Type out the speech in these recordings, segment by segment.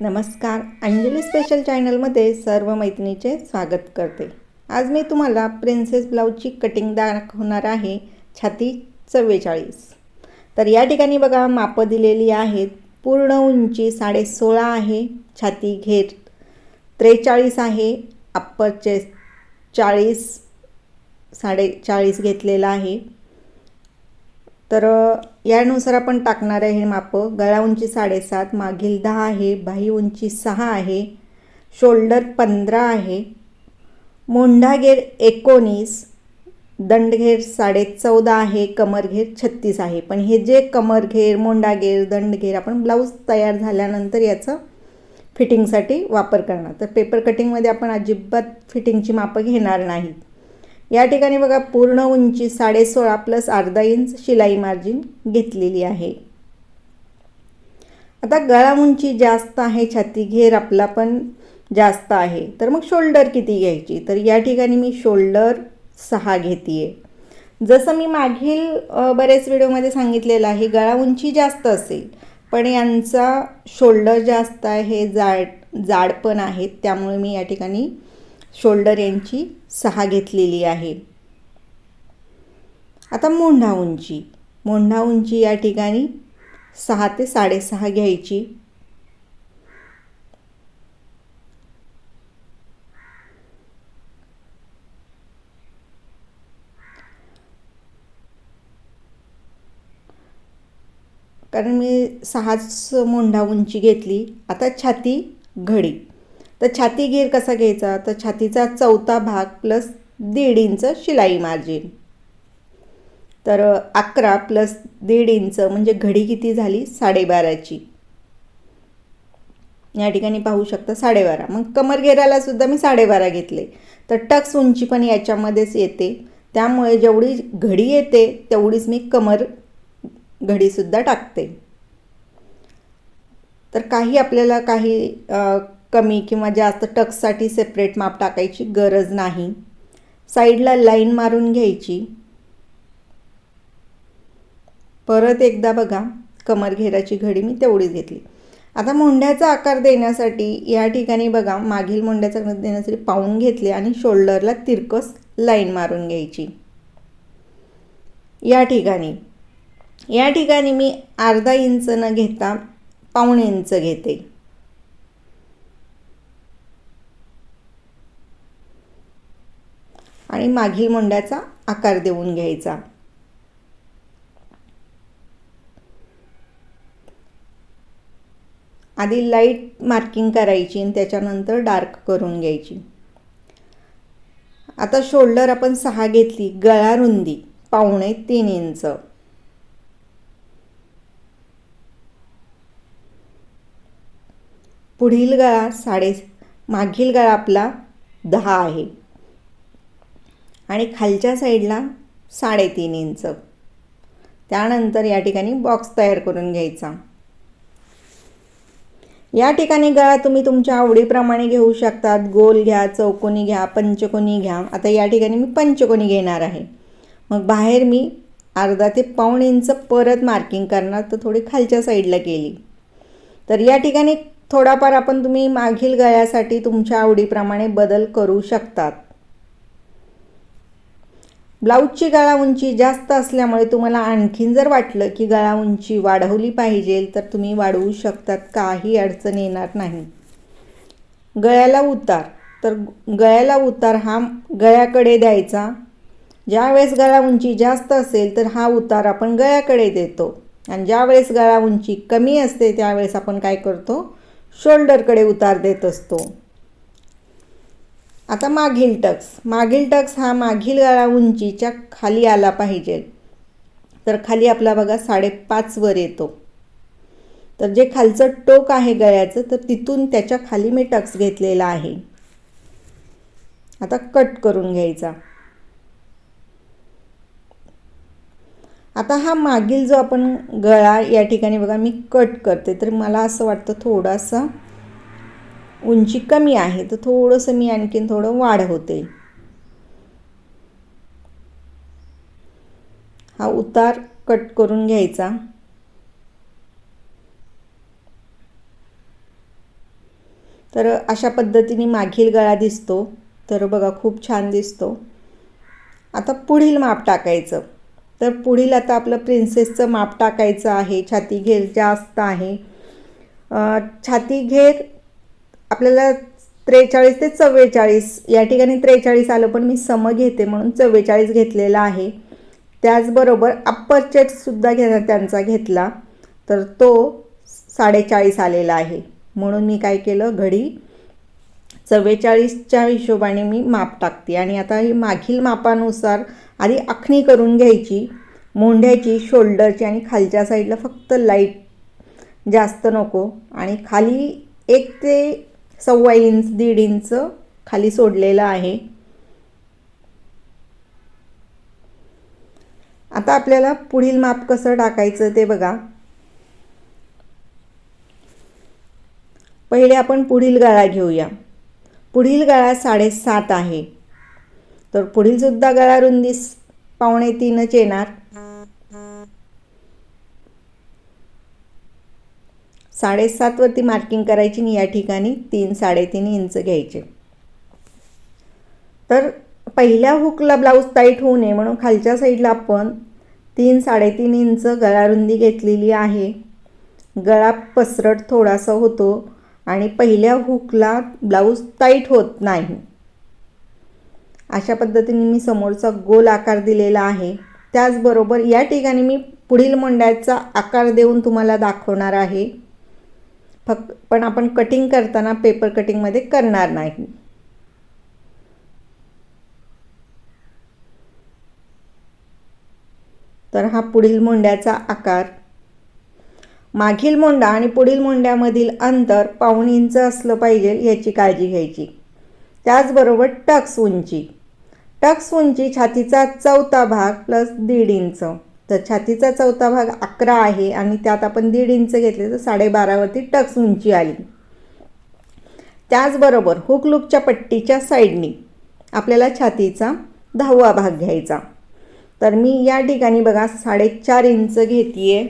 नमस्कार अंजली स्पेशल चॅनलमध्ये सर्व मैत्रिणीचे स्वागत करते. आज मी तुम्हाला प्रिन्सेस ब्लाऊजची कटिंग दाखवणार आहे छाती चव्वेचाळीस. तर या ठिकाणी बघा मापं दिलेली आहेत. पूर्ण उंची साडे सोळा आहे छाती घेर त्रेचाळीस आहे अप्पर चेस्ट चाळीस साडेचाळीस घेतलेला आहे. तर यानुसार आपण टाकणार आहे हे मापं. गळा उंची साडेसात मागील दहा आहे बाही उंची सहा आहे शोल्डर पंधरा आहे मोंढाघेर एकोणीस दंडघेर साडे चौदा आहे कमरघेर छत्तीस आहे. पण हे जे कमरघेर मोंडागेर दंडघेर आपण ब्लाऊज तयार झाल्यानंतर याचं फिटिंगसाठी वापर करणार. तर पेपर कटिंगमध्ये आपण अजिबात फिटिंगची मापं घेणार नाहीत. या ठिकाणी बघा पूर्ण उंची साडेसोळा प्लस अर्धा इंच शिलाई मार्जिन घेतलेली आहे. आता गळा उंची जास्त आहे छाती घेर आपला पण जास्त आहे. तर मग शोल्डर किती घ्यायची? तर या ठिकाणी मी शोल्डर सहा घेते जसं मी मागील बरेच व्हिडिओमध्ये सांगितलेलं आहे गळा उंची जास्त असेल पण यांचा शोल्डर जास्त आहे जाड जाड पण आहेत त्यामुळे मी या ठिकाणी शोल्डर यांची सहा घेतलेली आहे. आता मोंढा उंची. मोंढा उंची या ठिकाणी सहा ते साडेसहा घ्यायची. कारण मी सहाच मोंढा उंची घेतली. आता छाती घडी. तर छाती घेर कसा घ्यायचा? तर छातीचा चौथा भाग प्लस दीड इंच शिलाई मार्जिन तर अकरा प्लस दीड इंच म्हणजे घडी किती झाली? साडेबाराची. या ठिकाणी पाहू शकता साडेबारा. मग कमर घेराला सुद्धा मी साडेबारा घेतले. तर टक्स उंची पण याच्यामध्येच येते. त्यामुळे जेवढी घडी येते तेवढीच मी कमर घडीसुद्धा टाकते. तर काही आपल्याला काही कमी किंवा जास्त टक्ससाठी सेपरेट माप टाकायची गरज नाही. साईडला लाईन मारून घ्यायची. परत एकदा बघा कमर घेराची घडी मी तेवढीच घेतली. आता मोंढ्याचा आकार देण्यासाठी या ठिकाणी बघा मागील मोंढ्याचा आकार देण्यासाठी पाहून घेतले आणि शोल्डरला तिरकस लाईन मारून घ्यायची. या ठिकाणी. या ठिकाणी मी अर्धा इंच न घेता पाऊण इंच घेते. आणि मागील मोंड्याचा आकार देऊन घ्यायचा. आधी लाइट मार्किंग करायची आणि त्याच्यानंतर डार्क करून घ्यायची. आता शोल्डर आपण सहा घेतली गळा रुंदी पावणे तीन इंच. पुढील गळा साडे मागील गळा आपला दहा आहे. आणि खालच्या साईडला साडेतीन इंच. त्यानंतर या ठिकाणी बॉक्स तयार करून घ्यायचा. या ठिकाणी गळा तुम्ही तुमच्या आवडीप्रमाणे घेऊ शकतात. गोल घ्या चौकोनी घ्या पंचकोनी घ्या. आता या ठिकाणी मी पंचकोनी घेणार आहे. मग बाहेर मी अर्धा ते पाऊण इंच परत मार्किंग करणार तर थोडी खालच्या साईडला केली. तर या ठिकाणी थोडाफार आपण तुम्ही मागील गळ्यासाठी तुमच्या आवडीप्रमाणे बदल करू शकतात. ब्लाऊजची गळा उंची जास्त असल्यामुळे तुम्हाला आणखीन जर वाटलं की गळा उंची वाढवली पाहिजे तर तुम्ही वाढवू शकतात. काही अडचण येणार नाही. गळ्याला उतार. तर गळ्याला उतार हा गळ्याकडे द्यायचा. ज्यावेळेस गळा उंची जास्त असेल तर हा उतार आपण गळ्याकडे देतो. आणि ज्यावेळेस गळा उंची कमी असते त्यावेळेस आपण काय करतो? शोल्डरकडे उतार देत असतो. आता मागील टक्स. मागील टक्स हा मागील गळा उंचीच्या खाली आला पाहिजे. तर खाली आपला बघा साडेपाचवर येतो. तर जे खालचं टोक आहे गळ्याचं तर तिथून त्याच्याखाली मी टक्स घेतलेला आहे. आता कट करून घ्यायचा. आता हा मागील जो आपण गळा या ठिकाणी बघा मी कट करते. तर मला असं वाटतं थोडासा उंची कमी आहे तर थोडंसं मी आणखीन थोडं वाढ होते. हा उतार कट करून घ्यायचा. तर अशा पद्धतीने मागील गळा दिसतो. तर बघा खूप छान दिसतो. आता पुढील माप टाकायचं. तर पुढील आता आपलं प्रिन्सेसचं माप टाकायचं आहे. छाती घेर जास्त आहे. छाती घेर आपल्याला त्रेचाळीस ते चव्वेचाळीस या ठिकाणी त्रेचाळीस आलं पण मी सम घेते म्हणून चव्वेचाळीस घेतलेला आहे. त्याचबरोबर अप्पर चेटसुद्धा घे त्यांचा घेतला तर तो साडेचाळीस आलेला आहे. म्हणून मी काय केलं घडी चव्वेचाळीसच्या हिशोबाने मी माप टाकते. आणि आता ही मागील मापानुसार आधी आखणी करून घ्यायची मोंढ्याची शोल्डरची आणि खालच्या साईडला फक्त लाइट जास्त नको. आणि खाली एक ते सव्वा इंच दीड इंच खाली सोडलेलं आहे. आता आपल्याला पुढील माप कसं टाकायचं ते बघा. पहिले आपण पुढील गळा घेऊया. पुढील गळा साडेसात आहे. तर पुढीलसुद्धा गळा रुंदी पावणे तीनच येणार. साडेसातवरती मार्किंग करायची आणि या ठिकाणी तीन साडेतीन इंच घ्यायचे. तर पहिल्या हुकला ब्लाऊज टाईट होऊ नये म्हणून खालच्या साईडला आपण तीन साडेतीन इंच गळारुंदी घेतलेली आहे. गळा पसरट थोडासा होतो आणि पहिल्या हुकला ब्लाऊज टाईट होत नाही. अशा पद्धतीने मी समोरचा गोल आकार दिलेला आहे. त्याचबरोबर या ठिकाणी मी पुढील मंड्याचा आकार देऊन तुम्हाला दाखवणार आहे. फक्त पण आपण कटिंग करताना पेपर कटिंगमध्ये करणार नाही. तर हा पुढील मोंड्याचा आकार. मागील मोंडा आणि पुढील मोंड्यामधील अंतर पाऊण इंच असलं पाहिजे याची काळजी घ्यायची. त्याचबरोबर टक्स उंची. टक्स उंची छातीचा चौथा भाग प्लस दीड इंच. तर छातीचा चौथा भाग अकरा आहे आणि त्यात आपण दीड इंच घेतले तर साडेबारावरती टक्स उंची आली. त्याचबरोबर हुक लुकच्या पट्टीच्या साईडनी आपल्याला छातीचा दहावा भाग घ्यायचा. तर मी या ठिकाणी बघा साडेचार इंच घेते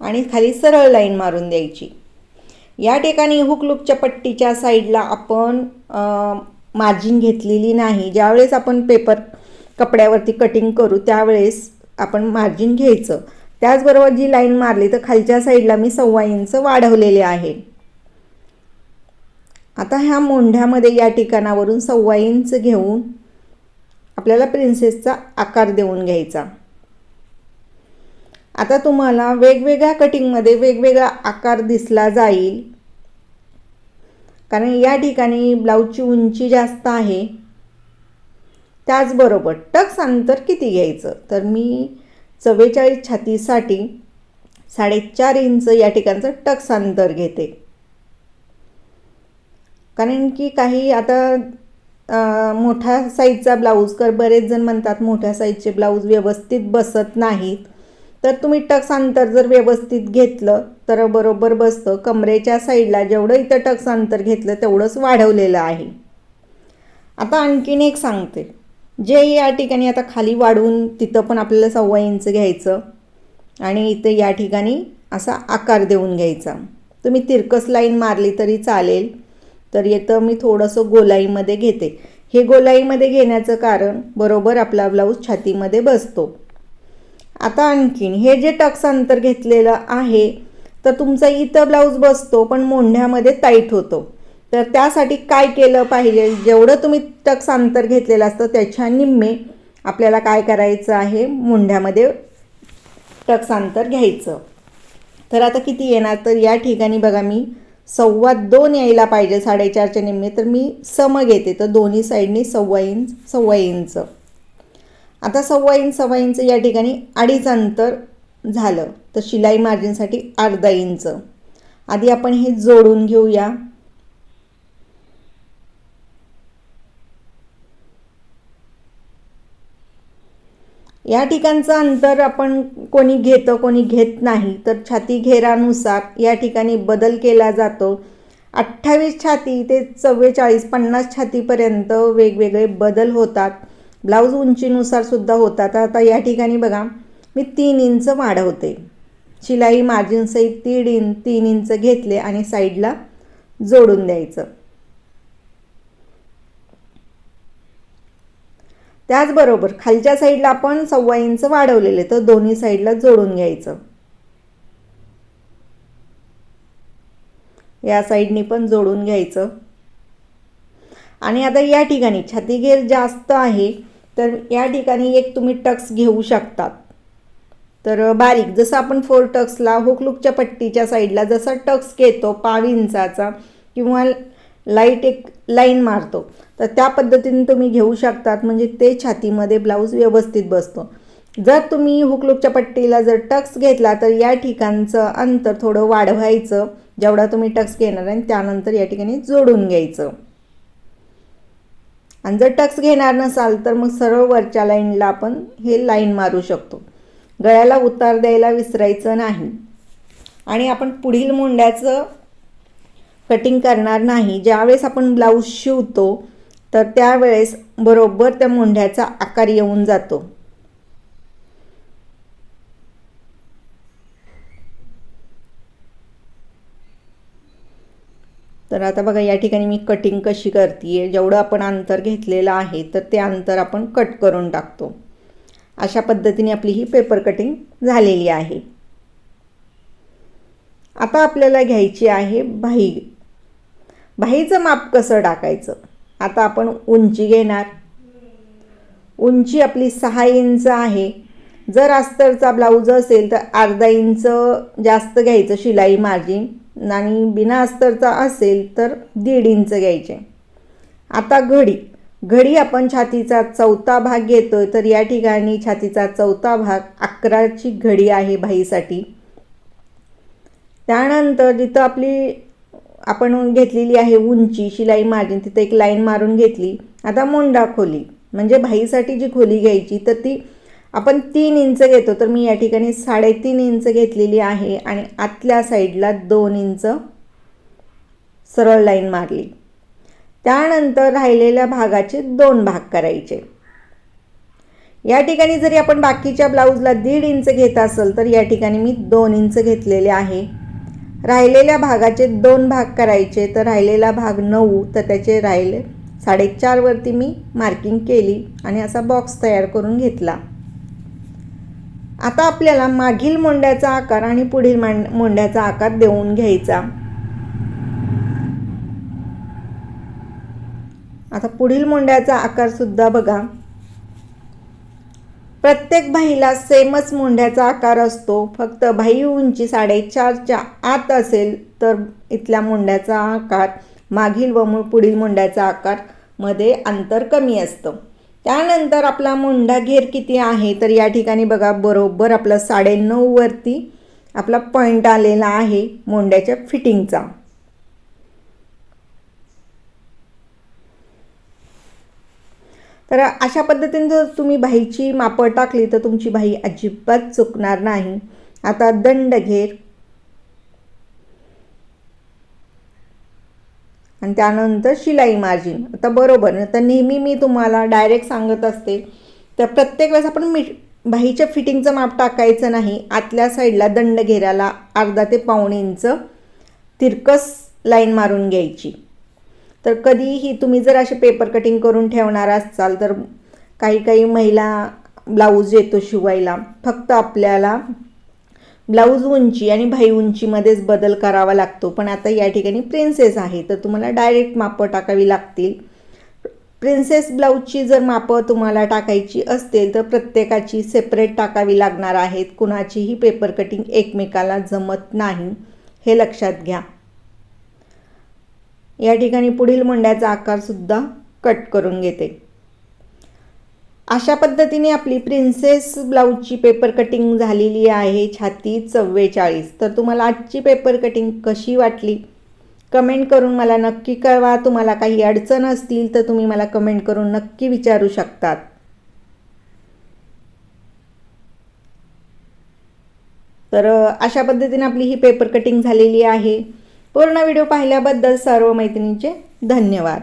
आणि खाली सरळ लाईन मारून द्यायची. या ठिकाणी हुक लुकच्या पट्टीच्या साईडला आपण मार्जिन घेतलेली नाही. ज्यावेळेस आपण पेपर कपड्यावरती कटिंग करू त्यावेळेस आपण मार्जिन घ्यायचं. त्याचबरोबर जी लाईन मारली तर खालच्या साईडला मी सव्वा इंच वाढवलेले आहे. आता ह्या मोंढ्यामध्ये या ठिकाणावरून सव्वा इंच घेऊन आपल्याला प्रिन्सेसचा आकार देऊन घ्यायचा. आता तुम्हाला वेगवेगळ्या कटिंगमध्ये वेगवेगळा आकार दिसला जाईल. कारण या ठिकाणी ब्लाऊजची उंची जास्त आहे. त्याचबरोबर टक्स अंतर किती घ्यायचं? तर मी चव्वेचाळीस छातीसाठी साडेचार इंच या ठिकाणचं टक्स अंतर घेते. कारण की काही आता मोठ्या साईजचा ब्लाऊज कर बरेच जण म्हणतात मोठ्या साईजचे ब्लाऊज व्यवस्थित बसत नाहीत. तर तुम्ही टक्स अंतर जर व्यवस्थित घेतलं तर बरोबर बसतं. कमरेच्या साईडला जेवढं इथं टक्स अंतर घेतलं तेवढंच वाढवलेलं आहे. आता आणखीन एक सांगते. जे या ठिकाणी आता खाली वाढवून तिथं पण आपल्याला सव्वा इंच घ्यायचं आणि इथे या ठिकाणी असा आकार देऊन घ्यायचा. तुम्ही तिरकस लाईन मारली तरी चालेल. तर येतं मी थोडंसं गोलाईमध्ये घेते. हे गोलाईमध्ये घेण्याचं कारण बरोबर आपला ब्लाऊज छातीमध्ये बसतो. आता आणखीन हे जे टक्स अंतर घेतलेलं आहे तर तुमचा इथं ब्लाऊज बसतो पण मोंढ्यामध्ये टाईट होतो. तर त्यासाठी काय केलं पाहिजे? जेवढं तुम्ही टक्स अंतर घेतलेलं असतं त्याच्या निम्मे आपल्याला काय करायचं आहे? मुंढ्यामध्ये टक्स अंतर घ्यायचं. तर आता किती येणार? तर या ठिकाणी बघा मी सव्वा दोन यायला पाहिजे साडेचारच्या निम्मे. तर मी सम घेते. तर दोन्ही साईडनी सव्वा इंच सव्वा इंच. आता सव्वा इंच सव्वा इंच या ठिकाणी अडीच अंतर झालं. तर शिलाई मार्जिनसाठी अर्धा इंच. आधी आपण हे जोडून घेऊया. या ठिकाणचं अंतर आपण कोणी घेतं कोणी घेत नाही तर छाती घेरानुसार या ठिकाणी बदल केला जातो. अठ्ठावीस छाती ते चव्वेचाळीस पन्नास छातीपर्यंत वेगवेगळे बदल होतात. ब्लाऊज उंचीनुसार सुद्धा होतात. आता या ठिकाणी बघा मी तीन इंच वाढवते. शिलाई मार्जिनसहित तीड इंच तीन इंच घेतले आणि साईडला जोडून द्यायचं. त्याचबरोबर खालच्या साईडला आपण सव्वा इंच वाढवलेले तर दोन्ही साईडला जोडून घ्यायचं. या साईडनी पण जोडून घ्यायचं. आणि आता या ठिकाणी छातीघेर जास्त आहे तर या ठिकाणी एक तुम्ही टक्स घेऊ शकतात. तर बारीक जसं आपण फोर टक्सला हुकलुकच्या पट्टीच्या साईडला जसा टक्स घेतो पाव इंचाचा किंवा लाइट एक लाईन मारतो. तर त्या पद्धतीने तुम्ही घेऊ शकतात. म्हणजे ते छातीमध्ये ब्लाऊज व्यवस्थित बसतो. जर तुम्ही हुकलुकच्या पट्टीला जर टक्स घेतला तर या ठिकाणचं अंतर थोडं वाढवायचं. जेवढा तुम्ही टक्स घेणार आणि त्यानंतर या ठिकाणी जोडून घ्यायचं. आणि जर टक्स घेणार नसाल तर मग सरळ वरच्या लाईनला आपण हे लाईन मारू शकतो. गळ्याला उतार द्यायला विसरायचं नाही. आणि आपण पुढील मुंड्याचं कटिंग करणार नाही. ज्यावेळेस आपण ब्लाऊज शिवतो तर त्यावेळेस बरोबर त्या मोंढ्याचा आकार येऊन जातो. तर आता बघा या ठिकाणी मी कटिंग कशी करते आहे जेवढं आपण अंतर घेतलेलं आहे तर ते अंतर आपण कट करून टाकतो. अशा पद्धतीने आपली ही पेपर कटिंग झालेली आहे. आता आपल्याला घ्यायची आहे बाही बाहीचं माप कसं टाकायचं? आता आपण उंची घेणार. उंची आपली सहा इंच आहे. जर अस्तरचा ब्लाऊज असेल तर अर्धा इंच जास्त घ्यायचं शिलाई मार्जिन आणि बिना अस्तरचा असेल तर दीड इंच घ्यायचे. आता घडी. घडी आपण छातीचा चौथा भाग घेतो तर या ठिकाणी छातीचा चौथा भाग अकराची घडी आहे बाईसाठी त्यानंतर जिथं आपली आपण घेतलेली आहे उंची शिलाई मार्जिन तिथं एक लाईन मारून घेतली. आता मोंडा खोली. म्हणजे भाईसाठी जी खोली घ्यायची तर ती आपण तीन इंच घेतो. तर मी या ठिकाणी साडेतीन इंच घेतलेली आहे आणि आतल्या साईडला दोन इंच सरळ लाईन मारली. त्यानंतर राहिलेल्या भागाचे दोन भाग करायचे. या ठिकाणी जरी आपण बाकीच्या ब्लाऊजला दीड इंच घेत असेल तर या ठिकाणी मी दोन इंच घेतलेले आहे. राहिलेल्या भागाचे दोन भाग करायचे तर राहिलेला भाग नऊ तर त्याचे राहिले साडेचारवरती मी मार्किंग केली आणि असा बॉक्स तयार करून घेतला. आता आपल्याला मागील मोंड्याचा आकार आणि पुढील मांड मोंड्याचा आकार देऊन घ्यायचा. आता पुढील मोंड्याचा आकार सुद्धा बघा. प्रत्येक भाईला सेमच मुंड्याचा आकार असतो. फक्त भाई उंची साडेचारच्या आत असेल तर इथल्या मुंड्याचा आकार मागील व पुढील मुंड्याचा आकारमध्ये अंतर कमी असतं. त्यानंतर आपला मुंडा घेर किती आहे तर या ठिकाणी बघा बरोबर आपलं साडेनऊवरती आपला पॉईंट आलेला आहे मुंड्याच्या फिटिंगचा तर अशा पद्धतीने जर तुम्ही बाईची मापं टाकली तर तुमची बाई अजिबात चुकणार नाही. आता दंड घेर. आणि त्यानंतर शिलाई मार्जिन. आता बरोबर तर नेहमी मी तुम्हाला डायरेक्ट सांगत असते तर प्रत्येक वेळेस आपण मी बाहीच्या फिटिंगचं माप टाकायचं नाही. आतल्या साईडला दंड घेराला अर्धा ते पाऊण इंच तिरकस लाईन मारून घ्यायची. तर कधीही तुम्ही जर असे पेपर कटिंग करून ठेवणार असाल तर काही काही महिला ब्लाऊज येतो शिवायला. फक्त आपल्याला ब्लाऊज उंची आणि भाई उंचीमध्येच बदल करावा लागतो. पण आता या ठिकाणी प्रिन्सेस आहे तर तुम्हाला डायरेक्ट मापं टाकावी लागतील. प्रिन्सेस ब्लाऊजची जर मापं तुम्हाला टाकायची असतील तर प्रत्येकाची सेपरेट टाकावी लागणार आहेत. कुणाचीही पेपर कटिंग एकमेकाला जमत नाही. हे लक्षात घ्या. या ठिकाणी पुढील मुंड्याचा आकारसुद्धा कट करून घेते. अशा पद्धतीने आपली प्रिन्सेस ब्लाऊजची पेपर कटिंग झालेली आहे छाती चव्वेचाळीस. तर तुम्हाला आजची पेपर कटिंग कशी वाटली? कमेंट करून मला नक्की कळवा. तुम्हाला काही अडचण असतील तर तुम्ही मला कमेंट करून नक्की विचारू शकतात. तर अशा पद्धतीने आपली ही पेपर कटिंग झालेली आहे. पूर्ण व्हिडिओ पाहिल्याबद्दल सर्व मैत्रिणींचे धन्यवाद.